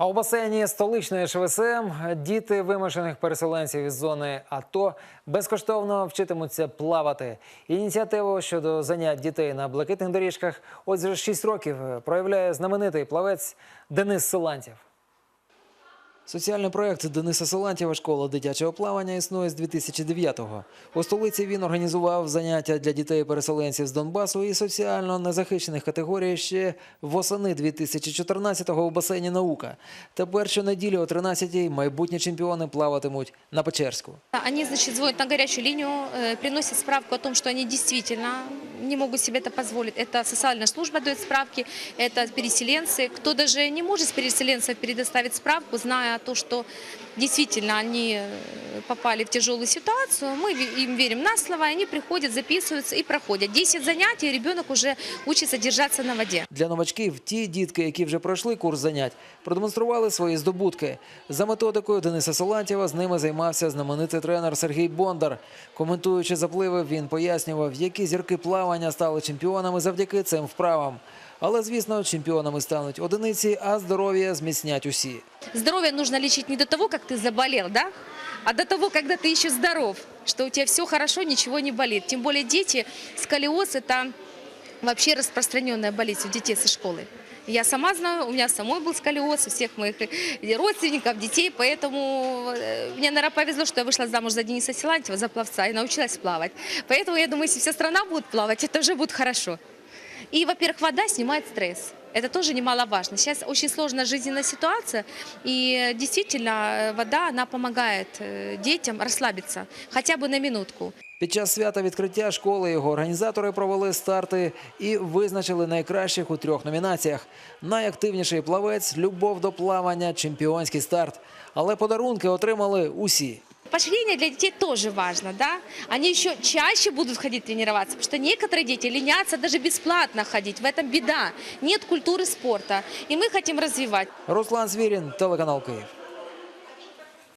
А у басейні столичної ШВСМ діти вимушених переселенців із зони АТО безкоштовно вчитимуться плавати. Ініціативу щодо занять дітей на блакитних доріжках ось вже 6 років проявляє знаменитий плавець Денис Силантєв. Соціальний проєкт Дениса Силантєва «Школа дитячого плавання» існує з 2009-го. У столиці він організував заняття для дітей-переселенців з Донбасу і соціально незахищених категорій ще восени 2014-го у басейні «Наука». Тепер щонеділі о 13-й майбутні чемпіони плаватимуть на Печерську. Они, значит, звонят на горячую линию, э, приносят справку о том, что они действительно не могут себе это позволить. Это социальная служба дает справки, это переселенцы. Кто даже не может с переселенцев предоставить справку, зная то, что действительно они э, попали в тяжелую ситуацию, мы ве- им верим на слово, и они приходят, записываются и проходят. 10 занятий, ребенок уже учится держаться на воде. Для новачків ті дітки, які вже пройшли курс занять, продемонстрували свої здобутки. За методикою Дениса Солантєва з ними займався знаменитий тренер Сергій Бондар. Коментуючи запливи, він пояснював, які зірки плавання стали чемпіонами завдяки цим вправам. Але, звісно, чемпіонами стануть одиниці, а здоров'я зміцнять усі. Здоровье нужно лечить не до того, как ты заболел, да? А до того, когда ты еще здоров, что у тебя все хорошо, ничего не болит. Тем более дети, сколиоз – это вообще распространенная болезнь у детей со школы. Я сама знаю, у меня самой был сколиоз, у всех моих э, родственников, детей, поэтому э, мне, наверное, повезло, что я вышла замуж за Дениса Силантьева, за пловца, и научилась плавать. Поэтому я думаю, если вся страна будет плавать, это уже будет хорошо. И, во-первых, вода снимает стресс. Это тоже немаловажно. Сейчас очень сложная жизненная ситуация, и э, действительно э, вода, она помогает э, детям расслабиться хотя бы на минутку. Під час свята відкриття школи його організатори провели старти і визначили найкращих у трьох номінаціях. Найактивніший плавець любов до плавання, чемпіонський старт. Але подарунки отримали усі. Поощрение для детей тоже важно, да? Они еще чаще будут ходить тренироваться, потому что некоторые дети ленятся даже бесплатно ходить. В этом беда. Нет культуры спорта. И мы хотим развивать. Руслан Звірін, телеканал Київ.